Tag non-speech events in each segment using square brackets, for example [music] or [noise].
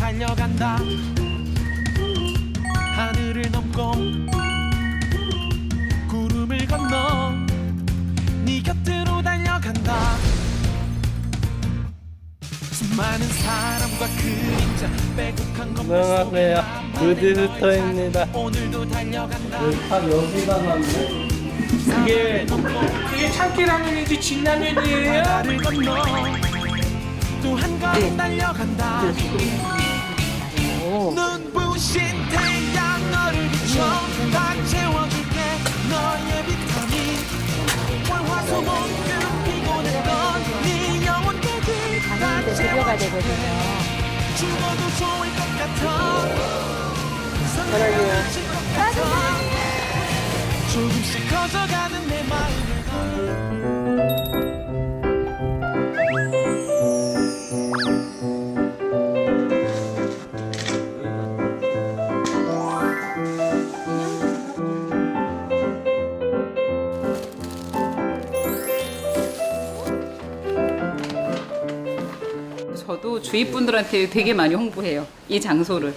달려간다 하늘을 넘고 구름을 건너 네 곁으로 달려간다 수많은 사람과 그림자 빼곡한 건물 속에 안녕하세요. 루디스터입니다. 오늘도 달려간다 다 여기다 놨네. 이게 이게 참깨라면인지 진라면이에요? 바다를 건너 또 한가로 달려간다 눈부신 태양 너를 비춰 다 채워줄게. 너의 비타민. 월화수목 금 피곤했던 네 영혼까지 다 채워줄게. 되거든요. 죽어도 좋을 것 같아. 사랑해요. 것 같아 조금씩 커져가는 내 마음을 주위 분들한테 되게 많이 홍보해요. 이 장소를.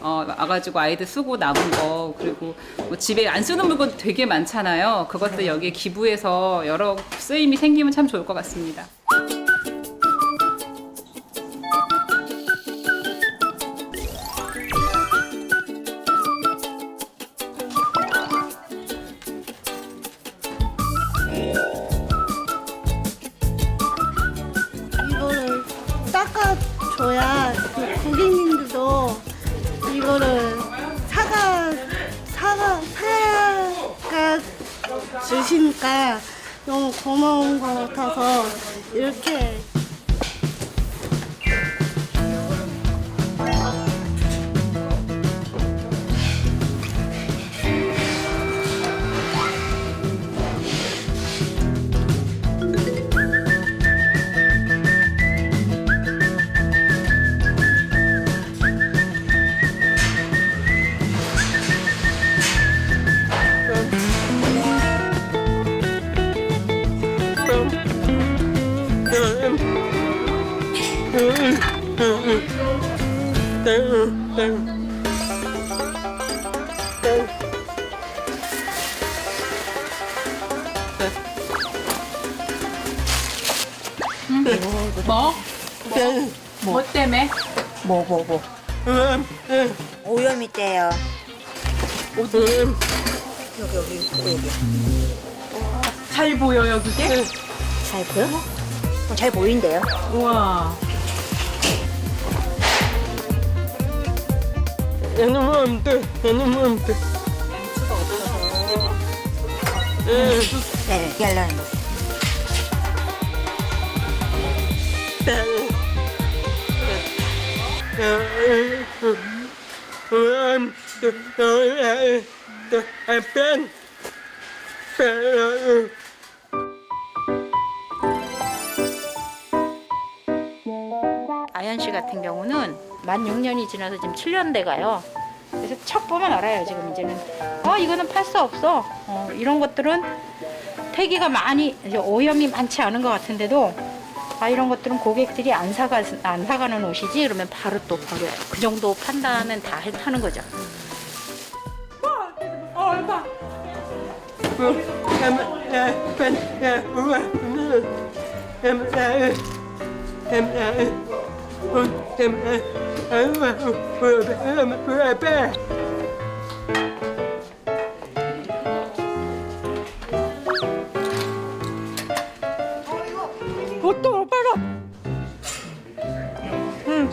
어, 와가지고 아이들 쓰고 남은 거, 그리고 뭐 집에 안 쓰는 물건 되게 많잖아요. 그것들 여기에 기부해서 여러 쓰임이 생기면 참 좋을 것 같습니다. 줘야 그 고객님들도 이거를 사가 사가 사가 주시니까 너무 고마운 것 같아서 이렇게 뭐? 뭐 때문에? 뭐, 뭐, 뭐. 오염이 때요. 잘 보여요, 그게? 잘 보여? 어, 잘 보인대요. 우와. 얘는 안 돼. 얘는 안 돼. 네, 열라는 거. 아연 씨 같은 경우는 만 6년이 지나서 지금 7년 돼 가요. 그래서 척 보면 알아요, 지금 이제는. 어, 이거는 팔 수 없어. 어, 이런 것들은 태기가 많이, 오염이 많지 않은 것 같은데도 아, 이런 것들은 고객들이 안 사가, 안 사가는 옷이지? 그러면 바로 또 버려요. 그 정도 판단은 다 해- 하는 거죠. 보통 빨아. 응.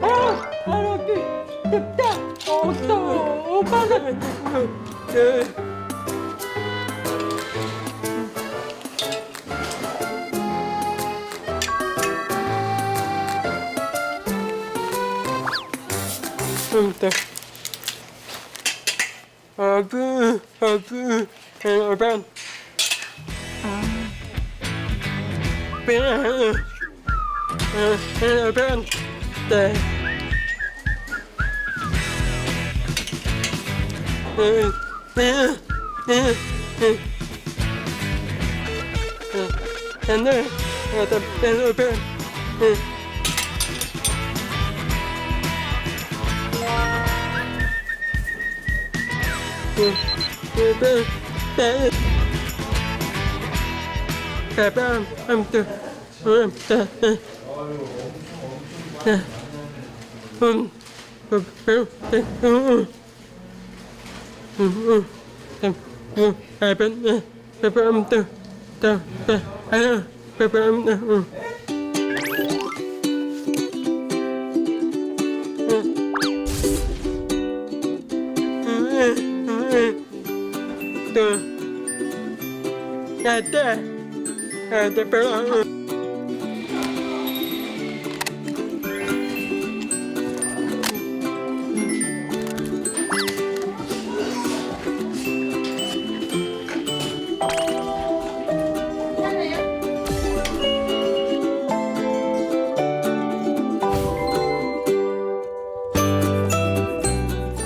아, 알았지. 됐다. 어떠, 오빠가. 됐다. 아부, 아부, 반. 반. 반. 네. 반, 반. 네. Hey,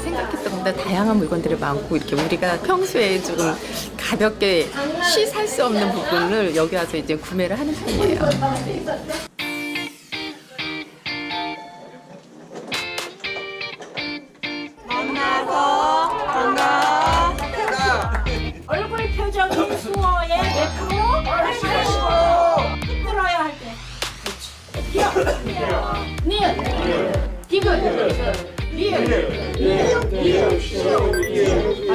생각했던 것보다 다양한 물건들이 많고 이렇게 우리가 평소에 조금 가볍게 쉬살수 없는 부분을 여기 와서 이제 구매를 하는 편이에요. 얼굴 표정이 수어에 매크로 다시 하시고 힘들어야 할 때. 그렇지. 니은. 디귿. 리을. 리을. 리을. 시오.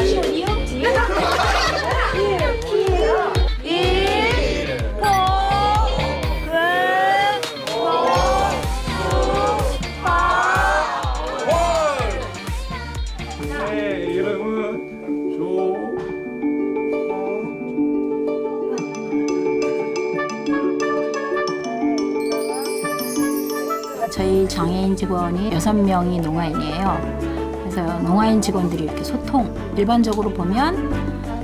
저희 장애인 직원이 여섯 명이 농아인이에요. 그래서 농아인 직원들이 이렇게 소통, 일반적으로 보면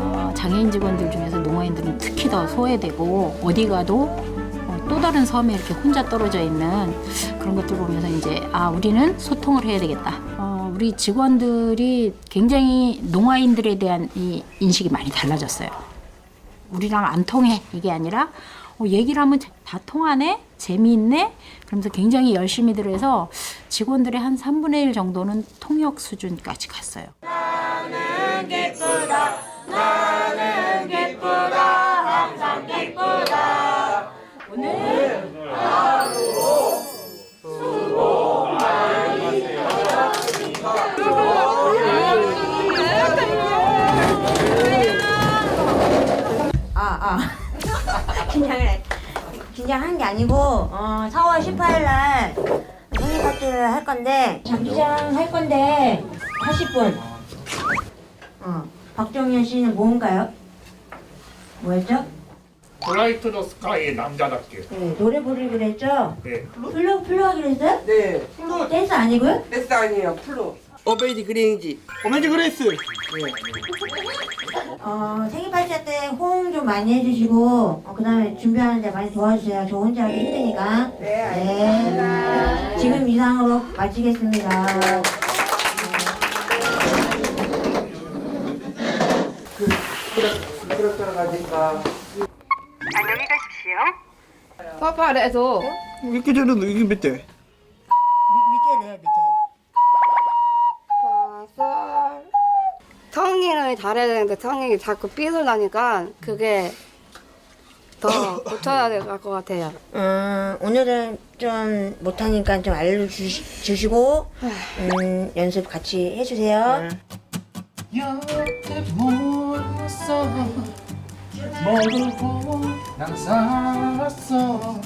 어, 장애인 직원들 중에서 농아인들은 특히 더 소외되고 어디 가도 어, 또 다른 섬에 이렇게 혼자 떨어져 있는 그런 것들 보면서 이제 아 우리는 소통을 해야 되겠다. 어, 우리 직원들이 굉장히 농아인들에 대한 이 인식이 많이 달라졌어요. 우리랑 안 통해 이게 아니라 어, 얘기를 하면 다 통하네 재미있네 그러면서 굉장히 열심히들 해서 직원들의 한 3분의 1 정도는 통역 수준까지 갔어요. 아, 아. [laughs] 긴장 을 긴장한 게 아니고 어, 4월 18일 날 생일 파티를 할 건데 장기자랑 할 건데 80분. 어. 박정현 씨는 뭔가요? 뭐였죠? 브라이트 더 스카이의 남자답게. 네, 노래 부르기로 그랬죠? 네. 플로 플로 하기로 했어요? 네, 플로 댄스 아니고요? 댄스 아니에요, 플로. 오베이지 그레인지 오베이지 그레이스 어, 생일 파티 할때 호응 좀 많이 해주시고 어, 그다음에 준비하는데 많이 도와주세요. 저 혼자 하기 힘드니까. 네, 알겠습니다. 지금 이상으로 마치겠습니다. 그럴 떨어가니까. 파파레도 이렇게 저는 이게 밑에 성행을 잘해야 되는데 성행이 자꾸 삐설나니까 그게 더 고쳐야 될 것 같아요. 음, 오늘은 좀 못하니까 좀 알려주시고 음, 연습 같이 해주세요. 여태 몰랐어 모르고 난 살았어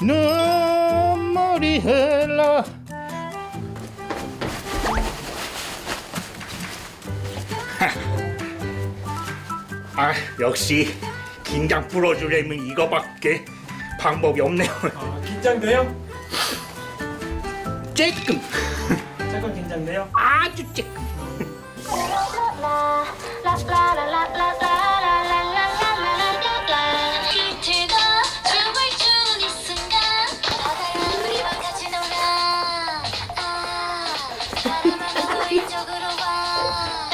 눈물이 흘러 아 역시 긴장 풀어주려면 이거밖에 방법이 없네요 긴장돼요? 쬐끔 잠깐 긴장돼요? 아주 쬐끔 기체가 춤을 추는 이 순간 바다야 우리와 같이 놀아 아 바람아 너 이쪽으로 와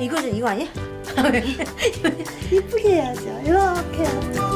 이거는 이거 아니야? [laughs] 이쁘게 해야죠. 이거